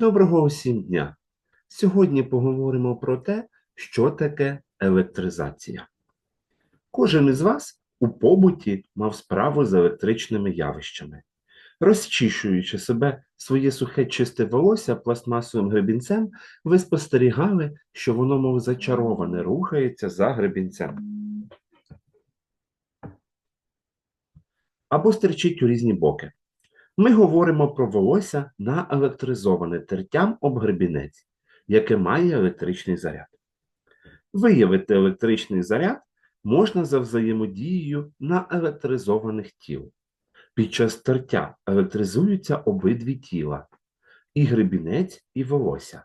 Доброго усім дня! Сьогодні поговоримо про те, що таке електризація. Кожен із вас у побуті мав справу з електричними явищами. Розчищуючи себе своє сухе чисте волосся пластмасовим гребінцем, ви спостерігали, що воно, мов зачароване, рухається за гребінцем. Або стерчить у різні боки. Ми говоримо про волосся наелектризоване тертям об гребінець, яке має електричний заряд. Виявити електричний заряд можна за взаємодією наелектризованих тіл. Під час тертя електризуються обидві тіла і гребінець, і волосся.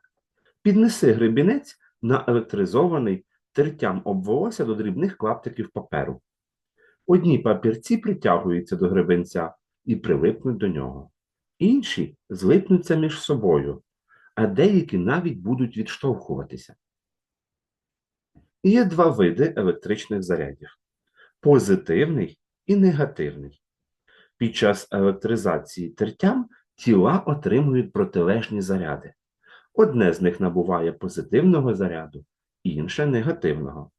Піднеси гребінець наелектризований тертям об волосся до дрібних клаптиків паперу. Одні папірці притягуються до гребенця і прилипнуть до нього. Інші злипнуться між собою, а деякі навіть будуть відштовхуватися. Є два види електричних зарядів позитивний і негативний. Під час електризації тертям тіла отримують протилежні заряди. Одне з них набуває позитивного заряду, інше негативного.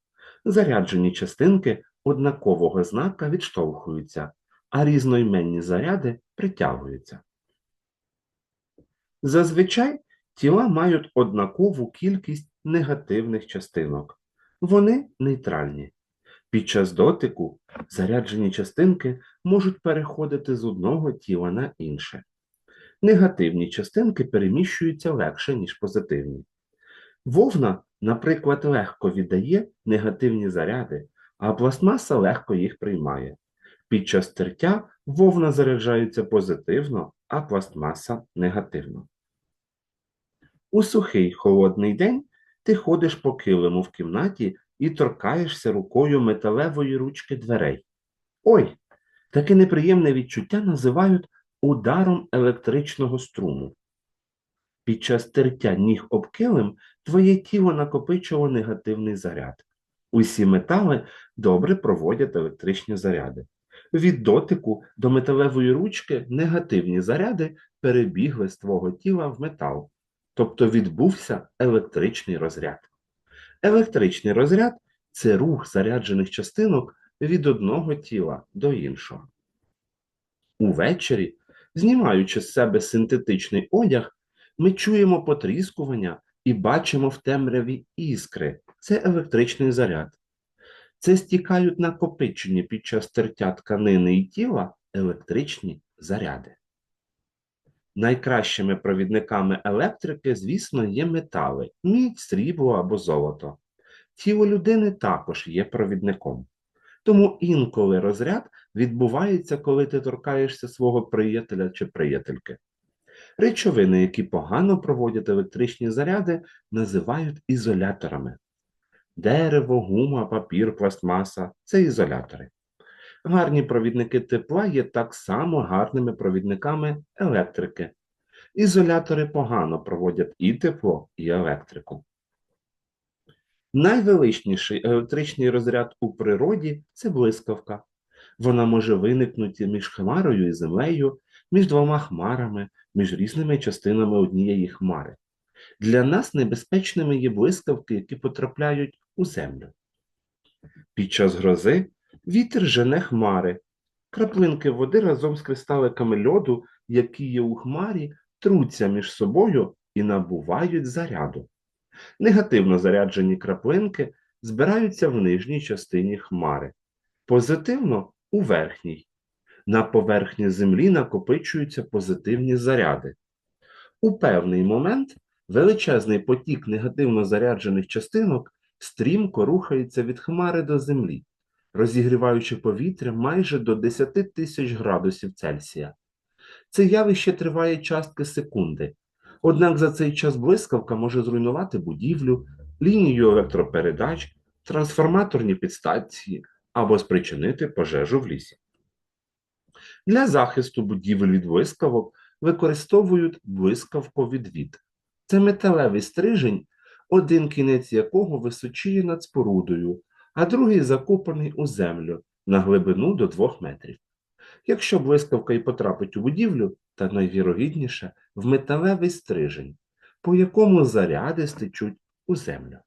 Заряджені частинки однакового знака відштовхуються, а різноіменні заряди притягуються. Зазвичай тіла мають однакову кількість негативних частинок. Вони нейтральні. Під час дотику заряджені частинки можуть переходити з одного тіла на інше. Негативні частинки переміщуються легше, ніж позитивні. Вовна, наприклад, легко віддає негативні заряди, а пластмаса легко їх приймає. Під час тертя вовна заряджається позитивно, а пластмаса негативно. У сухий холодний день ти ходиш по килиму в кімнаті і торкаєшся рукою металевої ручки дверей. Ой, таке неприємне відчуття називають ударом електричного струму. Під час тертя ніг об килим твоє тіло накопичило негативний заряд. Усі метали добре проводять електричні заряди. Від дотику до металевої ручки негативні заряди перебігли з твого тіла в метал, тобто відбувся електричний розряд. Електричний розряд це рух заряджених частинок від одного тіла до іншого. Увечері, знімаючи з себе синтетичний одяг, ми чуємо потріскування і бачимо в темряві іскри. Це електричний заряд. Це стікають накопичені під час тертя тканини і тіла електричні заряди. Найкращими провідниками електрики, звісно, є метали мідь, срібло або золото. Тіло людини також є провідником. Тому інколи розряд відбувається, коли ти торкаєшся свого приятеля чи приятельки. Речовини, які погано проводять електричні заряди, називають ізоляторами. Дерево, гума, папір, пластмаса це ізолятори. Гарні провідники тепла є так само гарними провідниками електрики. Ізолятори погано проводять і тепло, і електрику. Найвеличніший електричний розряд у природі це блискавка. Вона може виникнути між хмарою і землею, між двома хмарами, між різними частинами однієї хмари. Для нас небезпечними є блискавки, які потрапляють у землю. Під час грози вітер жене хмари. Краплинки води разом з кристаликами льоду, які є у хмарі, труться між собою і набувають заряду. Негативно заряджені краплинки збираються в нижній частині хмари, позитивно у верхній. На поверхні землі накопичуються позитивні заряди. У певний момент величезний потік негативно заряджених частинок стрімко рухається від хмари до землі, розігріваючи повітря майже до 10 тисяч градусів Цельсія. Це явище триває частки секунди, однак за цей час блискавка може зруйнувати будівлю, лінію електропередач, трансформаторні підстанції або спричинити пожежу в лісі. Для захисту будівель від блискавок використовують блискавковідвід. Це металевий стрижень, один кінець якого височіє над спорудою, а другий закопаний у землю на глибину до 2 метрів. Якщо блискавка і потрапить у будівлю, та найвірогідніше в металевий стрижень, по якому заряди стечуть у землю.